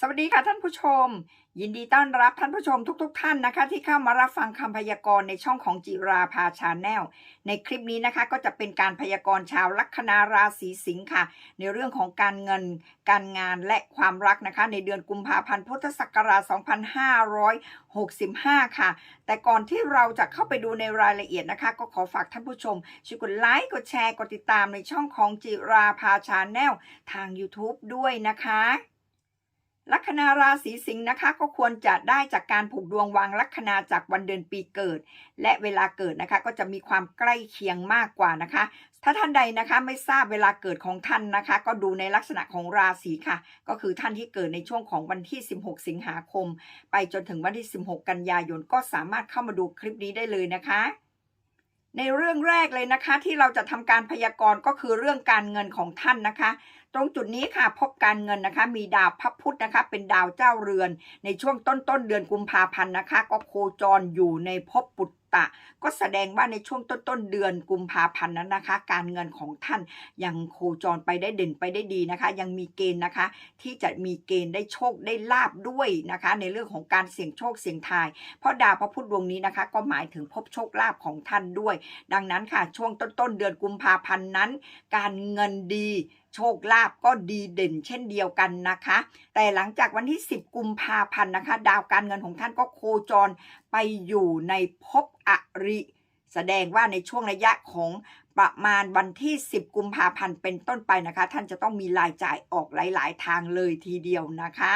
สวัสดีค่ะท่านผู้ชม ยินดีต้อนรับท่านผู้ชมทุกๆท่านนะคะ ที่เข้ามารับฟังคำพยากรณ์ในช่องของจิราภาชาแนลในคลิปนี้นะคะก็จะเป็นการพยากรณ์ชาวลัคนาราศีสิงค์ค่ะ ในเรื่องของการเงิน การงานและความรักนะคะ ในเดือนกุมภาพันธ์พุทธศักราช 2565 ค่ะ แต่ก่อนที่เราจะเข้าไปดูในรายละเอียดนะคะ ก็ขอฝากท่านผู้ชมช่วยกดไลค์กดแชร์กดติดตามในช่องของจิราภาชาแนลทาง YouTube ด้วยนะคะ ลัคนาราศีสิงห์นะคะก็ควรจะได้จากการผูกดวงวางลัคนาจากวันเดือนปีเกิด และเวลาเกิดนะคะก็จะมีความใกล้เคียงมากกว่านะคะ ถ้าท่านใดนะคะไม่ทราบเวลาเกิดของท่านนะคะ ก็ดูในลักษณะของราศีค่ะ ก็คือท่านที่เกิดในช่วงของวันที่ 16 สิงหาคม ไปจนถึงวันที่ 16 กันยายนก็สามารถเข้ามาดูคลิปนี้ได้เลยนะคะในเรื่องแรกเลยนะคะที่เราจะทำการพยากรณ์ก็คือเรื่องการเงินของท่านนะคะ ตรงจุดนี้ค่ะพบการเงินนะคะ มีดาวพระพุธนะคะ เป็นดาวเจ้าเรือน ในช่วงต้นต้นเดือนกุมภาพันธ์นะคะ ก็โคจรอยู่ในภพปุตตะ ก็แสดงว่าในช่วงต้นต้นเดือนกุมภาพันธ์นั้นนะคะ การเงินของท่านยังโคจรไปได้เด่นไปได้ดีนะคะ ยังมีเกณฑ์นะคะ ที่จะมีเกณฑ์ได้โชคได้ลาบด้วยนะคะ ในเรื่องของการเสี่ยงโชคเสี่ยงทาย เพราะดาวพระพุธดวงนี้นะคะ ก็หมายถึงพบโชคลาภของท่านด้วย ดังนั้นค่ะช่วงต้นต้นเดือนกุมภาพันธ์นั้น การเงินดีโชคลาภก็ดีเด่นเช่นเดียวกันนะคะ แต่หลังจากวันที่ 10 กุมภาพันธ์นะคะ ดาวการเงินของท่านก็โคจรไปอยู่ในภพอริ แสดงว่าในช่วงระยะของประมาณวันที่ 10 กุมภาพันธ์เป็นต้นไปนะคะ ท่านจะต้องมีรายจ่ายออกหลาย ๆ ทางเลยทีเดียวนะคะ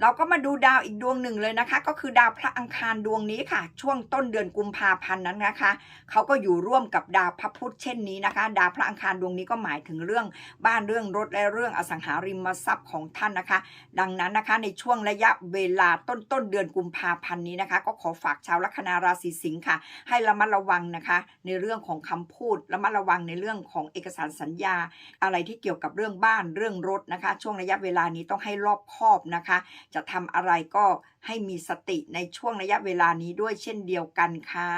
เราก็มาดูดาวอีกดวงหนึ่งเลยนะคะ ก็คือดาวพระอังคารดวงนี้ค่ะ ช่วงต้นเดือนกุมภาพันธ์นั้นนะคะเขาก็อยู่ร่วมกับดาวพระพุธเช่นนี้นะคะ ดาวพระอังคารดวงนี้ก็หมายถึงเรื่องบ้านเรื่องรถและเรื่องอสังหาริมทรัพย์ของท่านนะคะ ดังนั้นนะคะในช่วงระยะเวลาต้นต้นเดือนกุมภาพันธ์นี้นะคะ ก็ขอฝากชาวลัคนาราศีสิงค์ค่ะ ให้ระมัดระวังนะคะ ในเรื่องของคำพูดระมัดระวังในเรื่องของเอกสารสัญญา อะไรที่เกี่ยวกับเรื่องบ้านเรื่องรถนะคะ ช่วงระยะเวลานี้ต้องให้รอบคอบนะคะจะทำอะไรก็ให้มีสติในช่วงระยะเวลานี้ด้วยเช่นเดียวกันค่ะ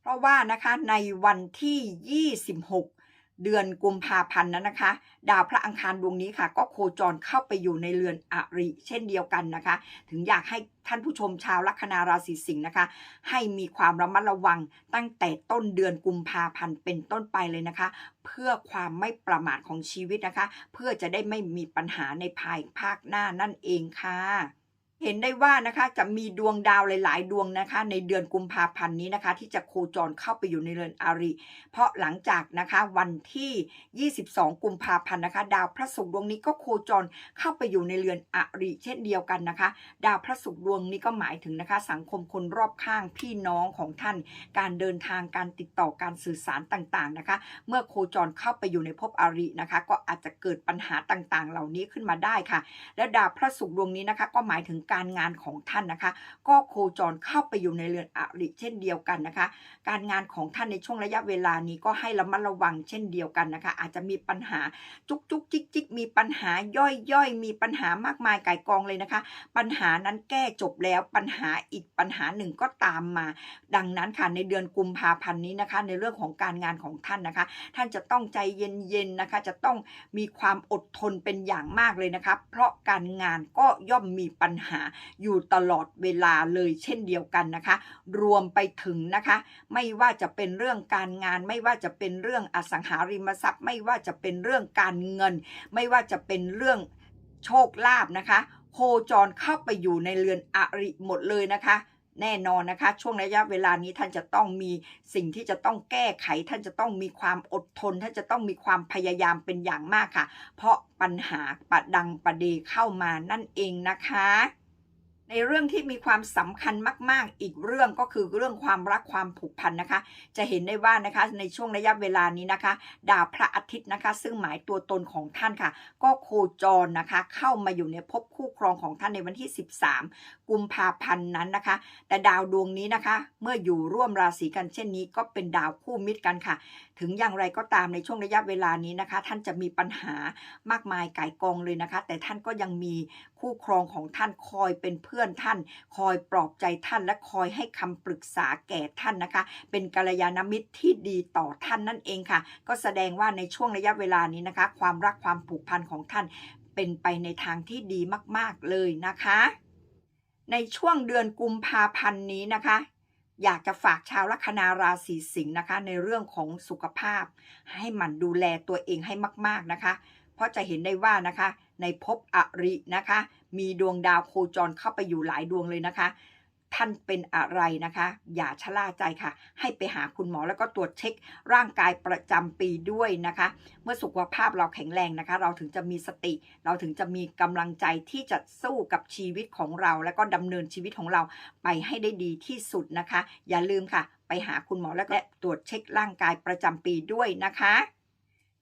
เพราะว่านะคะในวันที่ 26 เดือนกุมภาพันธ์นั้นนะคะ ดาวพระอังคารดวงนี้ค่ะ ก็โคจรเข้าไปอยู่ในเรือนอริ เช่นเดียวกันนะคะ ถึงอยากให้ท่านผู้ชมชาวลัคนาราศีสิงห์นะคะ ให้มีความระมัดระวังตั้งแต่ต้นเดือนกุมภาพันธ์เป็นต้นไปเลยนะคะ เพื่อความไม่ประมาทของชีวิตนะคะ เพื่อจะได้ไม่มีปัญหาในภายภาคหน้านั่นเองค่ะ เห็นได้ว่านะคะจะมีดวงดาวหลาย ๆ ดวงนะคะ ในเดือนกุมภาพันธ์นี้นะคะ ที่จะโคจรเข้าไปอยู่ในเรือนอาริเพราะหลังจากนะคะวันที่ 22 กุมภาพันธ์นะคะ ดาวพระศุกร์ดวงนี้ก็โคจรเข้าไปอยู่ในเรือนอริเช่นเดียวกันนะคะ ดาวพระศุกร์ดวงนี้ก็หมายถึงนะคะ สังคมคนรอบข้างพี่น้องของท่าน การเดินทางการติดต่อการสื่อสารต่าง ๆ นะคะ เมื่อโคจรเข้าไปอยู่ในภพอารินะคะ ก็อาจจะเกิดปัญหาต่าง ๆ เหล่านี้ขึ้นมาได้ค่ะ และดาวพระศุกร์ดวงนี้นะคะ ก็หมายถึงการการงานของท่านนะคะ ก็โคจรเข้าไปอยู่ในเรือนอริเช่นเดียวกันนะคะ การงานของท่านในช่วงระยะเวลานี้ก็ให้ระมัดระวังเช่นเดียวกันนะคะ อาจจะมีปัญหาจุกจุกจิกจิกมีปัญหาย่อยย่อยมีปัญหามากมายไก่ายกองเลยนะคะ ปัญหานั้นแก้จบแล้วปัญหาอีกปัญหาหนึ่งก็ตามมา ดังนั้นค่ะในเดือนกุมภาพันธ์นี้นะคะ ในเรื่องของการงานของท่านนะคะ ท่านจะต้องใจเย็นๆนะคะ จะต้องมีความอดทนเป็นอย่างมากเลยนะคะ เพราะการงานก็ย่อมมีปัญหาอยู่ตลอดเวลาเลยเช่นเดียวกันนะคะ รวมไปถึงนะคะ ไม่ว่าจะเป็นเรื่องการงาน ไม่ว่าจะเป็นเรื่องอสังหาริมทรัพย์ ไม่ว่าจะเป็นเรื่องการเงิน ไม่ว่าจะเป็นเรื่องโชคลาภนะคะ โคจรเข้าไปอยู่ในเรือนอริหมดเลยนะคะแน่นอนนะคะ ช่วงระยะเวลานี้ท่านจะต้องมีสิ่งที่จะต้องแก้ไข ท่านจะต้องมีความอดทน ท่านจะต้องมีความพยายามเป็นอย่างมากค่ะ เพราะปัญหาประดังประเดเข้ามานั่นเองนะคะ ในเรื่องที่มีความสำคัญมาก ๆ อีกเรื่องก็คือเรื่องความรักความผูกพันนะคะ จะเห็นได้ว่านะคะในช่วงระยะเวลานี้นะคะ ดาวพระอาทิตย์นะคะ ซึ่งหมายตัวตนของท่านค่ะ ก็โคจรนะคะ เข้ามาอยู่ในภพคู่ครองของท่านในวันที่ 13 กุมภาพันธ์นั้นนะคะ แต่ดาวดวงนี้นะคะ เมื่ออยู่ร่วมราศีกันเช่นนี้ ก็เป็นดาวคู่มิตรกันค่ะ ถึงอย่างไรก็ตามในช่วงระยะเวลานี้นะคะ ท่านจะมีปัญหามากมายไก่กองเลยนะคะ แต่ท่านก็ยังมีคู่ครองของท่านคอยเป็นเพื่อนท่าน คอยปลอบใจท่านและคอยให้คำปรึกษาแก่ท่านนะคะ เป็นกัลยาณมิตรที่ดีต่อท่านนั่นเองค่ะ ก็แสดงว่าในช่วงระยะเวลานี้นะคะ ความรักความผูกพันของท่านเป็นไปในทางที่ดีมาก ๆ เลยนะคะ ในช่วงเดือนกุมภาพันธ์นี้นะคะ อยากจะฝากชาวลัคนาราศีสิงห์นะคะ ในเรื่องของสุขภาพ ให้หมันดูแลตัวเองให้มาก ๆนะคะ เพราะจะเห็นได้ว่านะคะ ในภพอรินะคะ มีดวงดาวโคจรเข้าไปอยู่หลายดวงเลยนะคะ ท่านเป็นอะไรนะคะ อย่าชะล่าใจค่ะ ให้ไปหาคุณหมอแล้วก็ตรวจเช็คร่างกายประจำปีด้วยนะคะ เมื่อสุขภาพเราแข็งแรงนะคะ เราถึงจะมีสติ เราถึงจะมีกำลังใจที่จะสู้กับชีวิตของเรา แล้วก็ดำเนินชีวิตของเราไปให้ได้ดีที่สุดนะคะ อย่าลืมค่ะ ไปหาคุณหมอแล้วก็ตรวจเช็คร่างกายประจำปีด้วยนะคะ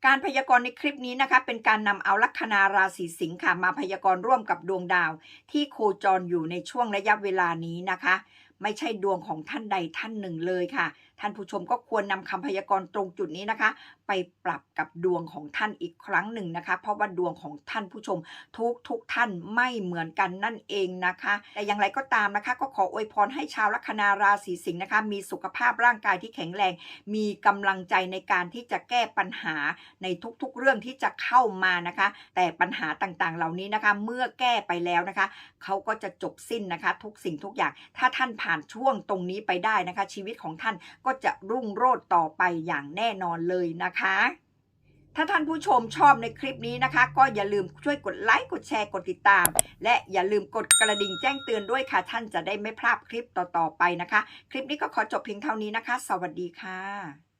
การพยากรณ์ในคลิปนี้นะคะ เป็นการนำเอาลัคนาราศีสิงค์ค่ะ มาพยากรณ์ร่วมกับดวงดาว ที่โคจรอยู่ในช่วงระยะเวลานี้นะคะ ไม่ใช่ดวงของท่านใดท่านหนึ่งเลยค่ะ ท่านผู้ชมก็ควรนำคำพยากรณ์ตรงจุดนี้นะคะ ไปปรับกับดวงของท่านอีกครั้งหนึ่งนะคะ เพราะว่าดวงของท่านผู้ชมทุกทุกท่านไม่เหมือนกันนั่นเองนะคะ แต่อย่างไรก็ตามนะคะ ก็ขออวยพรให้ชาวลัคนาราศีสิงห์นะคะ มีสุขภาพร่างกายที่แข็งแรง มีกำลังใจในการที่จะแก้ปัญหาในทุกๆเรื่องที่จะเข้ามานะคะ แต่ปัญหาต่างๆ เหล่านี้นะคะ เมื่อแก้ไปแล้วนะคะ เขาก็จะจบสิ้นนะคะ ทุกสิ่งทุกอย่างถ้าท่านผ่าานช่วงตรงนี้ไปได้นะคะ ชีวิตของท่านก็จะรุ่งโรจน์ต่อไปอย่างแน่นอนเลยนะคะถ้าท่านผู้ชมชอบในคลิปนี้นะคะ ก็อย่าลืมช่วยกดไลค์กดแชร์กดติดตาม และอย่าลืมกดกระดิ่งแจ้งเตือนด้วยค่ะ ท่านจะได้ไม่พลาดคลิปต่อๆไปนะคะ คลิปนี้ก็ขอจบเพียงเท่านี้นะคะ สวัสดีค่ะ